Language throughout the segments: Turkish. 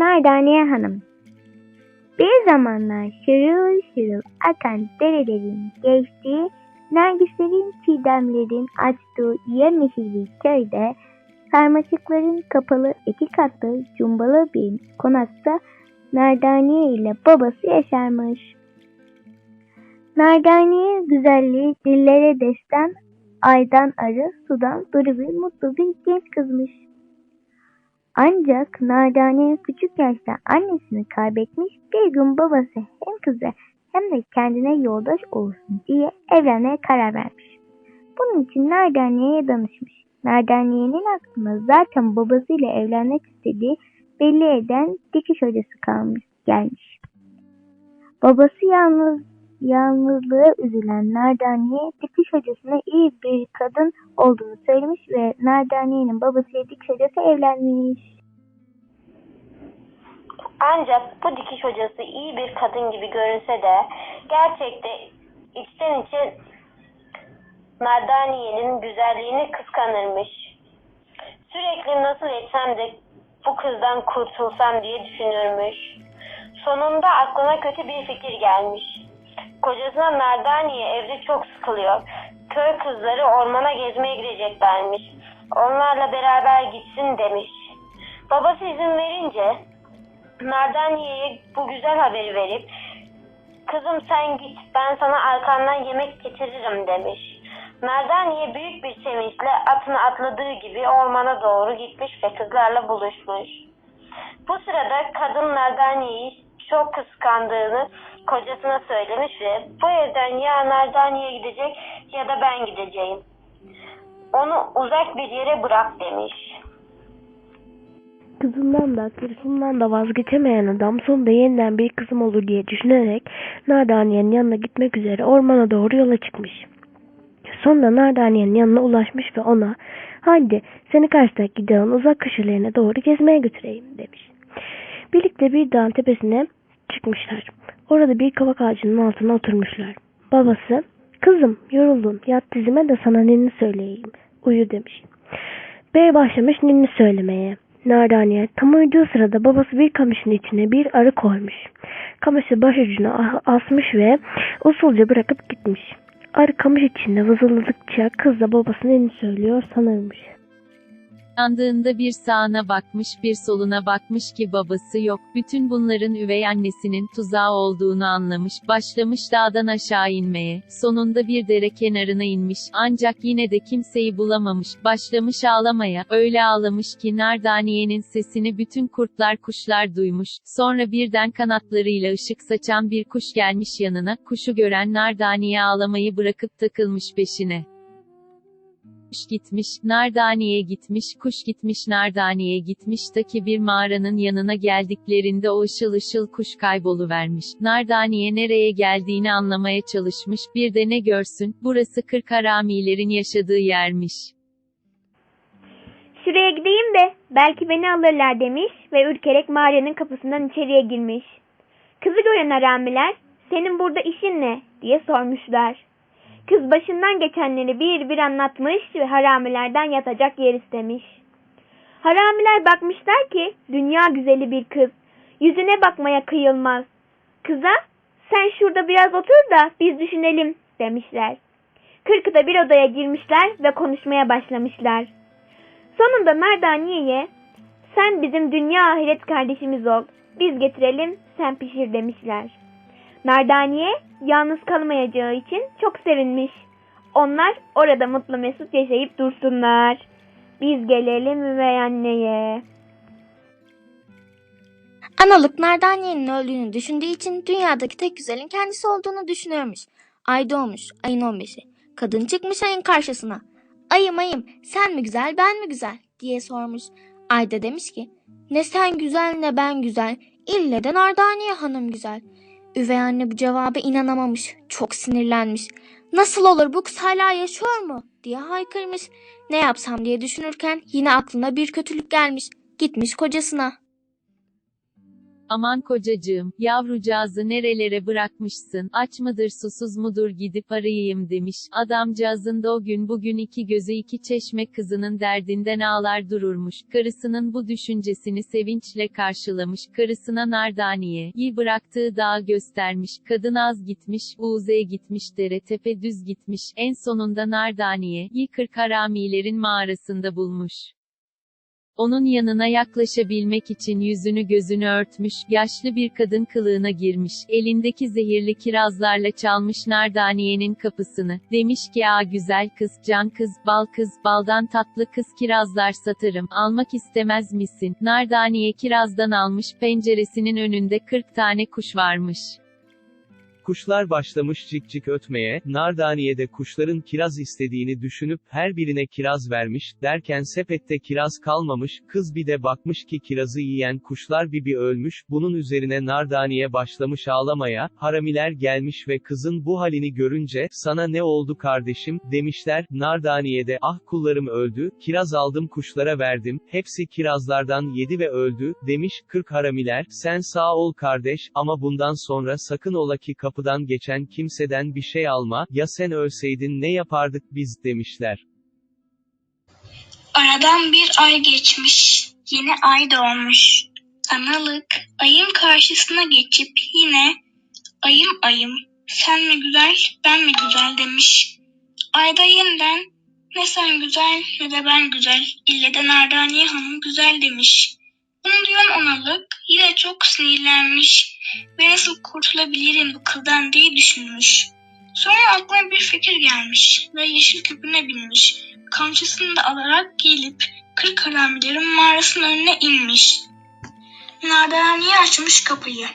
Nardaniye Hanım Bir zamanlar şırıl şırıl akan derelerin geçtiği, nergislerin çiğdemlerin açtığı yemyeşil bir köyde, sarmaşıkların kapalı iki katlı cumbalı bir konakta Nardaniye ile babası yaşarmış. Nardaniye güzelliği dillere destan, aydan arı, sudan duru bir mutlu bir genç kızmış. Ancak Nardaniye küçük yaşta annesini kaybetmiş bir gün babası hem kızı hem de kendine yoldaş olsun diye evlenmeye karar vermiş. Bunun için Nardaniye'ye danışmış. Nardaniye'nin aklına zaten babasıyla evlenmek istediği belli eden dikiş hocası kalmış gelmiş. Babası yalnız yalnızlığa üzülen Nardaniye dikiş hocasına iyi bir kadın olduğunu söylemiş ve Nardaniye'nin babasıyla dikiş hocası evlenmiş. Ancak bu dikiş hocası iyi bir kadın gibi görünse de gerçekte içten içe Nardaniye'nin güzelliğini kıskanırmış. Sürekli nasıl etsem de bu kızdan kurtulsam diye düşünürmüş. Sonunda aklına kötü bir fikir gelmiş. Kocasına Nardaniye evde çok sıkılıyor. Köy kızları ormana gezmeye gideceklermiş. Onlarla beraber gitsin demiş. Babası izin verince Nardaniye'ye bu güzel haberi verip kızım sen git ben sana arkandan yemek getiririm demiş. Nardaniye büyük bir sevinçle atını atladığı gibi ormana doğru gitmiş ve kızlarla buluşmuş. Bu sırada kadın Nardaniye'yi çok kıskandığını kocasına söylemiş ve bu evden ya Nardaniye gidecek ya da ben gideceğim. Onu uzak bir yere bırak demiş. Kızından da karısından da vazgeçemeyen adam sonunda yeniden bir kızım olur diye düşünerek Nardaniye'nin yanına gitmek üzere ormana doğru yola çıkmış. Sonunda Nardaniye'nin yanına ulaşmış ve ona haydi seni karşıdaki dağın uzak köşelerine doğru gezmeye götüreyim demiş. Birlikte bir dağın tepesine çıkmışlar. Orada bir kavak ağacının altına oturmuşlar. Babası kızım yoruldum yat dizime de sana ninni söyleyeyim uyu demiş. Bey başlamış ninni söylemeye. Nardaniye tam uyuduğu sırada babası bir kamışın içine bir arı koymuş. Kamışı başucuna a- asmış ve usulca bırakıp gitmiş. Arı kamış içinde vızıldadıkça kız da babasının elini söylüyor sanırmış. Yandığında bir sağına bakmış bir soluna bakmış ki babası yok. Bütün bunların üvey annesinin tuzağı olduğunu anlamış. Başlamış dağdan aşağı inmeye. Sonunda bir dere kenarına inmiş. Ancak yine de kimseyi bulamamış. Başlamış ağlamaya. Öyle ağlamış ki Nardaniye'nin sesini bütün kurtlar kuşlar duymuş. Sonra birden kanatlarıyla ışık saçan bir kuş gelmiş yanına. Kuşu gören Nardaniye ağlamayı bırakıp takılmış peşine. Kuş gitmiş, Nardaniye gitmiş, kuş gitmiş Nardaniye gitmiş ta bir mağaranın yanına geldiklerinde o ışıl ışıl kuş kayboluvermiş. Nardaniye nereye geldiğini anlamaya çalışmış, bir de ne görsün, burası kırk haramilerin yaşadığı yermiş. Şuraya gideyim de belki beni alırlar demiş ve ürkerek mağaranın kapısından içeriye girmiş. Kızı gören haramiler senin burada işin ne diye sormuşlar. Kız başından geçenleri bir bir anlatmış ve haramilerden yatacak yer istemiş. Haramiler bakmışlar ki dünya güzeli bir kız. Yüzüne bakmaya kıyılmaz. Kıza sen şurada biraz otur da biz düşünelim demişler. Kırkıda bir odaya girmişler ve konuşmaya başlamışlar. Sonunda Merdaniye'ye sen bizim dünya ahiret kardeşimiz ol. Biz getirelim sen pişir demişler. Merdaniye yalnız kalmayacağı için çok sevinmiş. Onlar orada mutlu mesut yaşayıp dursunlar. Biz gelelim üvey anneye. Analık Nardaniye'nin öldüğünü düşündüğü için dünyadaki tek güzelin kendisi olduğunu düşünüyormuş. Ay doğmuş, ayın 15'i. Kadın çıkmış ayın karşısına. Ayım ayım, sen mi güzel, ben mi güzel diye sormuş. Ay da demiş ki, ne sen güzel ne ben güzel, ille de Nardaniye hanım güzel. Üvey anne bu cevaba inanamamış, çok sinirlenmiş. Nasıl olur kız hala yaşıyor mu diye haykırmış. Ne yapsam diye düşünürken yine aklına bir kötülük gelmiş. Gitmiş kocasına. Aman kocacığım, yavrucağızı nerelere bırakmışsın, aç mıdır susuz mudur gidip arayayım demiş. Adamcağızın da o gün bugün iki gözü iki çeşme kızının derdinden ağlar dururmuş. Karısının bu düşüncesini sevinçle karşılamış. Karısına nardaniye, yi bıraktığı dağı göstermiş. Kadın az gitmiş, Uğuz'e gitmiş, dere tepe düz gitmiş. En sonunda nardaniye, yi kırk haramilerin mağarasında bulmuş. Onun yanına yaklaşabilmek için yüzünü gözünü örtmüş, yaşlı bir kadın kılığına girmiş, elindeki zehirli kirazlarla çalmış Nardaniye'nin kapısını. Demiş ki aa güzel kız, can kız, bal kız, baldan tatlı kız kirazlar satarım, almak istemez misin? Nardaniye kirazdan almış, penceresinin önünde 40 tane kuş varmış. Kuşlar başlamış cik cik ötmeye, Nardaniye'de kuşların kiraz istediğini düşünüp her birine kiraz vermiş, derken sepette kiraz kalmamış, kız bir de bakmış ki kirazı yiyen kuşlar bir bir ölmüş, bunun üzerine Nardaniye başlamış ağlamaya, haramiler gelmiş ve kızın bu halini görünce, sana ne oldu kardeşim, demişler, Nardaniye'de, ah kullarım öldü, kiraz aldım kuşlara verdim, hepsi kirazlardan yedi ve öldü, demiş, kırk haramiler, sen sağ ol kardeş, ama bundan sonra sakın ola ki kapıdan geçen kimseden bir şey alma, ya sen ölseydin ne yapardık biz, demişler. Aradan bir ay geçmiş, yeni ay doğmuş. Analık, ayın karşısına geçip yine, ayım ayım, sen mi güzel, ben mi güzel demiş. Ayda yeniden, ne sen güzel, ne de ben güzel, ille de Nardaniye Hanım güzel demiş. Bunu duyan analık, yine çok sinirlenmiş ve nasıl kurtulabilirim bu kıldan diye düşünmüş. Sonra aklına bir fikir gelmiş ve yeşil küpüne binmiş kamçısını da alarak gelip kırk haramilerin mağarasının önüne inmiş. Nardaniye açmış kapıyı.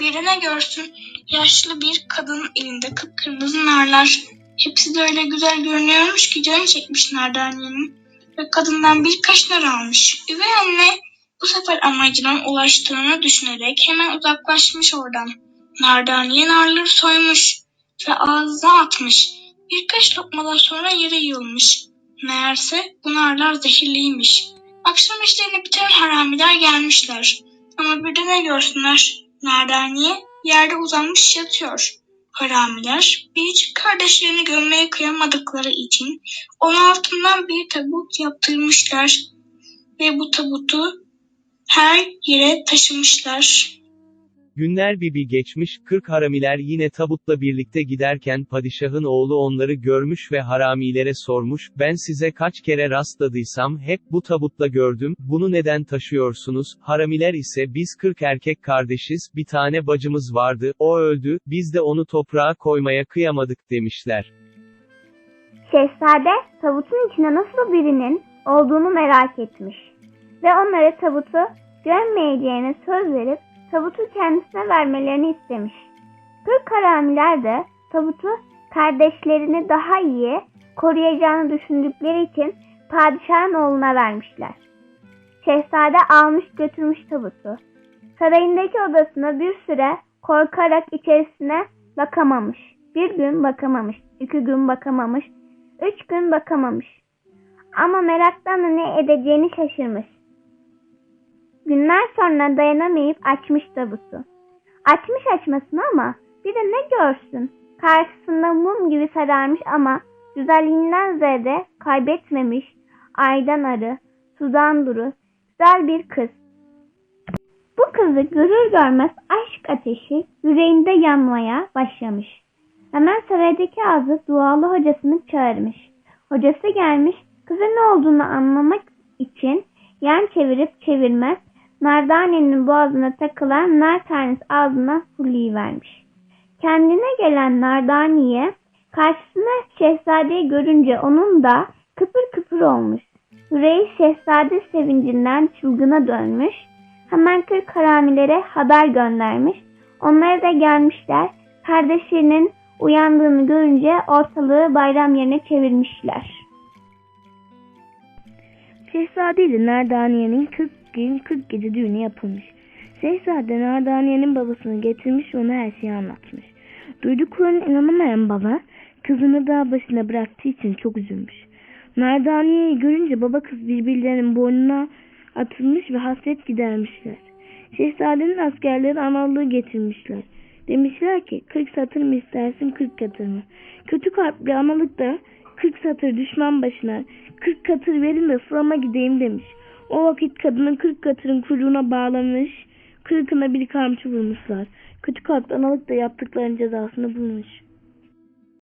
Birine görsün yaşlı bir kadının elinde kıpkırmızı narlar. Hepsi de öyle güzel görünüyormuş ki canı çekmiş Nardaniye'nin. Ve kadından birkaç nar almış. Üvey anne bu sefer amacına ulaştığını düşünerek hemen uzaklaşmış oradan. Nardaniye narları soymuş ve ağzına atmış. Birkaç lokmadan sonra yere yığılmış. Meğerse bu narlar zehirliymiş. Akşam işlerini bitiren haramiler gelmişler. Ama bir de ne görsünler? Nardaniye yerde uzanmış yatıyor. Haramiler bir kardeşlerini gömmeye kıyamadıkları için onun altından bir tabut yaptırmışlar. Ve bu tabutu her yere taşımışlar. Günler bir bir geçmiş, kırk haramiler yine tabutla birlikte giderken padişahın oğlu onları görmüş ve haramilere sormuş, ben size kaç kere rastladıysam hep bu tabutla gördüm, bunu neden taşıyorsunuz, haramiler ise biz kırk erkek kardeşiz, bir tane bacımız vardı, o öldü, biz de onu toprağa koymaya kıyamadık demişler. Şehzade tabutun içinde nasıl birinin olduğunu merak etmiş ve onlara tabutu görmeyeceğine söz verip tabutu kendisine vermelerini istemiş. Kırk haramiler de tabutu kardeşlerini daha iyi koruyacağını düşündükleri için padişahın oğluna vermişler. Şehzade almış götürmüş tabutu. Sarayındaki odasına bir süre korkarak içerisine bakamamış. Bir gün bakamamış, iki gün bakamamış, üç gün bakamamış. Ama meraktan ne edeceğini şaşırmış. Günler sonra dayanamayıp açmış tabutu. Açmış açmasını ama bir de ne görsün. Karşısında mum gibi sararmış ama güzelliğinden zerre kaybetmemiş aydan arı, sudan duru, güzel bir kız. Bu kızı görür görmez aşk ateşi yüreğinde yanmaya başlamış. Hemen saraydaki ağzı dualı hocasını çağırmış. Hocası gelmiş kızın ne olduğunu anlamak için yan çevirip çevirmez Nardane'nin boğazına takılan nar tanesi ağzına fırlayıvermiş. Kendine gelen Nardaniye karşısına şehzadeyi görünce onun da kıpır kıpır olmuş. Yüreği şehzade sevincinden çılgına dönmüş. Hemen kırk haramilere haber göndermiş. Onlara da gelmişler. Kardeşlerinin uyandığını görünce ortalığı bayram yerine çevirmişler. Şehzade ile Nardaniye'nin 40 gün 40 gece düğünü yapılmış. Şehzade Nardaniye'nin babasını getirmiş ona her şeyi anlatmış. Duyduklarına inanamayan baba kızını dağ başına bıraktığı için çok üzülmüş. Nardaniye'yi görünce baba kız birbirlerinin boynuna atılmış ve hasret gidermişler. Şehzadenin askerleri analığı getirmişler. Demişler ki 40 satır mı istersin 40 katır mı? Kötü kalpli analık da 40 satır düşman başına 40 katır verin de sırama gideyim demiş. O vakit kadının 40 katırın kuyruğuna bağlamış, kırkına bir kamçı vurmuşlar. Kötü kalpli analık da yaptıklarının cezasını bulmuş.